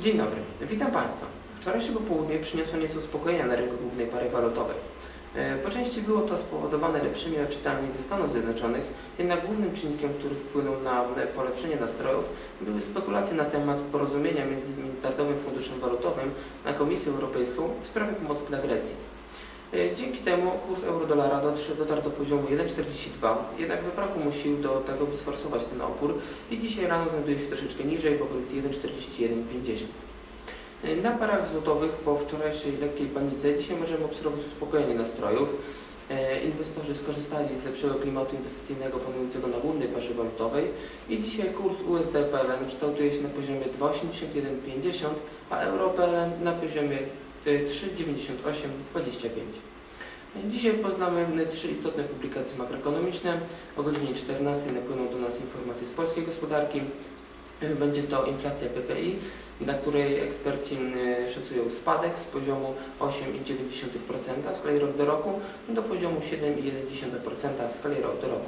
Dzień dobry, witam Państwa. Wczorajsze popołudnie przyniosło nieco uspokojenia na rynku głównej pary walutowej. E, Po części było to spowodowane lepszymi odczytami ze Stanów Zjednoczonych, jednak głównym czynnikiem, który wpłynął na polepszenie nastrojów, były spekulacje na temat porozumienia między Międzynarodowym Funduszem Walutowym a Komisją Europejską w sprawie pomocy dla Grecji. E, Dzięki temu kurs euro-dolara dotarł do poziomu 1,42, jednak zabrakło mu sił do tego, by sforsować ten opór i dzisiaj rano znajduje się troszeczkę niżej, w okolicy 1,4150. E, Na parach złotowych po wczorajszej lekkiej panice dzisiaj możemy obserwować uspokojenie nastrojów. E, Inwestorzy skorzystali z lepszego klimatu inwestycyjnego panującego na głównej parze walutowej i dzisiaj kurs USD PLN kształtuje się na poziomie 2,8150, a euro PLN na poziomie 3,9825. Dzisiaj poznamy trzy istotne publikacje makroekonomiczne. O godzinie 14 napłyną do nas informacje z polskiej gospodarki. E, Będzie to inflacja PPI, na której eksperci e, szacują spadek z poziomu 8,9% w skali rok do roku do poziomu 7,1% w skali rok do roku.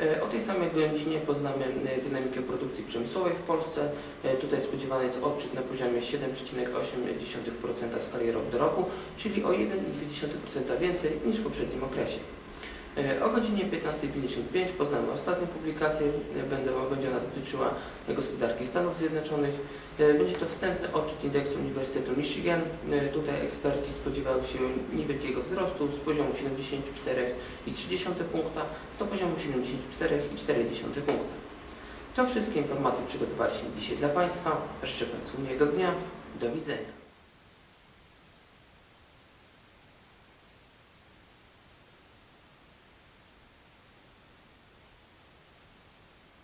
E, O tej samej godzinie poznamy e, dynamikę produkcji przemysłowej w Polsce. E, Tutaj spodziewany jest odczyt na poziomie 7,8% w skali rok do roku, czyli o 1,2% więcej niż w poprzednim okresie. E, O godzinie 15.55 poznamy ostatnią publikację. E, Będę, będzie ona dotyczyła gospodarki Stanów Zjednoczonych. E, Będzie to wstępny odczyt indeksu Uniwersytetu Michigan. Tutaj eksperci spodziewają się niewielkiego wzrostu z poziomu 74,3 punkta do poziomu 74,4 punkta. To wszystkie informacje przygotowaliśmy dzisiaj dla Państwa. Życzę Państwu miłego dnia. Do widzenia.